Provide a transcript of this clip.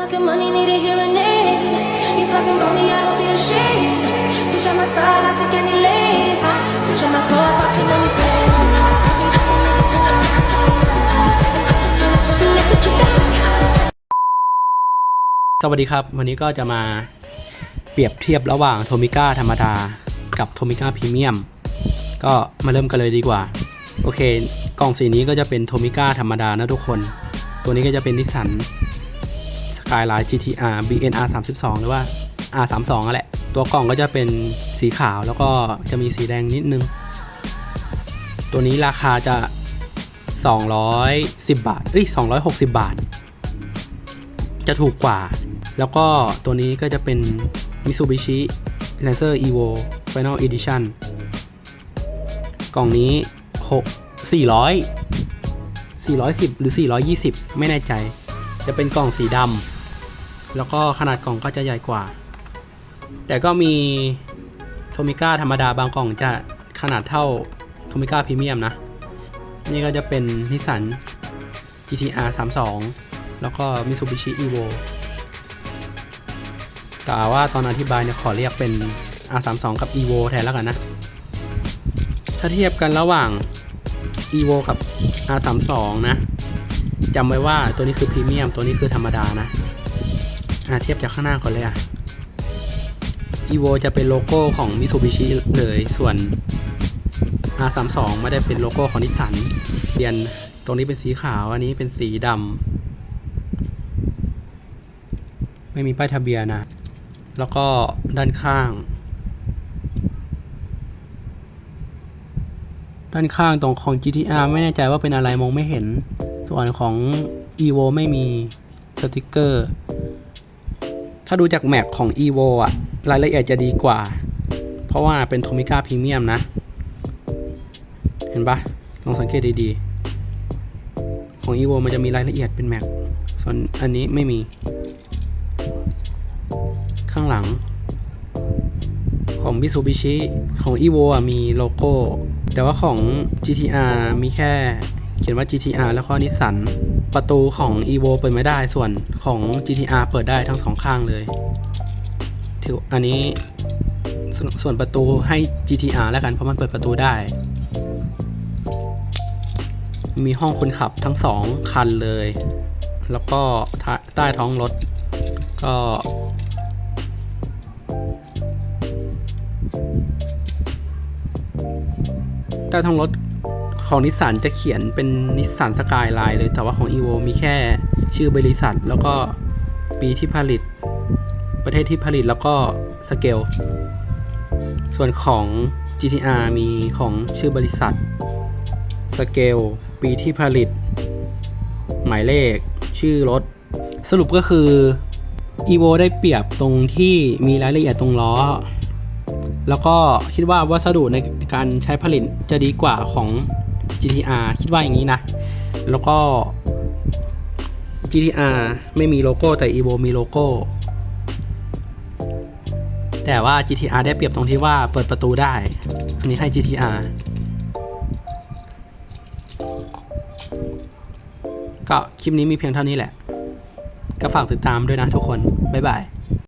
talking money, need a hearing aid. You talking about me, I don't see a shade. Switch on my side, I take any lanes. Switch on my car, watching anything. Look at you back. สวัสดีครับ วันนี้ก็จะมาเปรียบเทียบระหว่างโทมิก้าธรรมดากับโทมิก้าพรีเมียมก็มาเริ่มกันเลยดีกว่า โอเค กล่องสีนี้ก็จะเป็นโทมิก้าธรรมดานะทุกคน ตัวนี้ก็จะเป็นนิสสัน สกายไลน์ GTR BNR 32หรือว่า R 3 2นั่นแหละ ตัวกล่องก็จะเป็นสีขาวแล้วก็จะมีสีแดงนิดนึง ตัวนี้ราคาจะ 210 บาทเอ้ย260 บาท จะถูกกว่า แล้วก็ตัวนี้ก็จะเป็น Mitsubishi Lancer Evo Final Edition กล่องนี้ 6 400 410 หรือ 420 ไม่แน่ใจ จะเป็นกล่องสีดำ แล้วก็ขนาดกล่องก็จะใหญ่กว่า แต่ก็มีโทมิก้าธรรมดาบางกล่องจะขนาดเท่าโทมิก้าพรีเมียมนะ นี่ก็จะเป็นนิสสัน GTR 32 แล้วก็ Mitsubishi Evo แต่ว่าตอนอธิบายเนี่ยขอเรียกเป็น R32 กับ Evo แทนแล้วกันนะ ถ้าเทียบกันระหว่าง Evo กับ R32 นะจำไว้ว่าตัวนี้คือพรีเมียม ตัวนี้คือธรรมดานะ อะเทียบจากข้างหน้าก่อนเลยอะ Evo จะเป็นโลโก้ของ Mitsubishi เลย ส่วน R32 ไม่ได้เป็นโลโก้ของนิสสันเปลี่ยนตรงนี้เป็นสีขาว อันนี้เป็นสีดำ ไม่มีป้ายทะเบียนนะ แล้วก็ด้านข้าง ด้านข้างตรงของ GTR ไม่แน่ใจว่าเป็นอะไรมองไม่เห็น ส่วนของ EVO ไม่มีสติกเกอร์ ถ้าดูจากแม็กของ EVO อะ รายละเอียดจะดีกว่า เพราะว่าเป็นโทมิก้าพรีเมียมนะ เห็นปะลองสังเกตดีๆ ของ EVO มันจะมีรายละเอียดเป็นแม็กส่วนอันนี้ไม่มี ข้างหลัง ของ Mitsubishi ของ Evo อะมีโลโก้ แต่ว่าของ GTR มีแค่ เขียนว่า GTR แล้วก็นิสสันประตูของ Evo เปิดไม่ได้ส่วนของ GTR เปิดได้ทั้งสองข้างเลยถืออันนี้สส่วนประตูให้ GTR แล้วกันเพราะมันเปิดประตูได้ มีห้องคนขับทั้งสองคันเลย แล้วก็ใต้ท้องรถก็ใต้ท้องรถ ของนิสสันจะเขียนเป็นนิสสันสกายไลน์เลย แต่ว่าของ e v o มีแค่ชื่อบริษัท แล้วก็ปีที่ผลิต ประเทศที่ผลิตแล้วก็สเกล ส่วนของ GTR มีของชื่อบริษัท สเกล ปีที่ผลิต หมายเลข ชื่อรถ สรุปก็คือ evo ได้เปรียบตรงที่มีรายละเอียดตรงล้อแล้วก็คิดว่าวัสดุในการใช้ผลิตจะดีกว่าของ GTR คิดว่าอย่างนี้นะ แล้วก็ GTR ไม่มีโลโก้แต่ Evo มีโลโก้ แต่ว่า GTR ได้เปรียบตรงที่ว่าเปิดประตูได้ อันนี้ให้ GTR ก็คลิปนี้มีเพียงเท่านี้แหละ ก็ฝากติดตามด้วยนะทุกคน บ๊ายบาย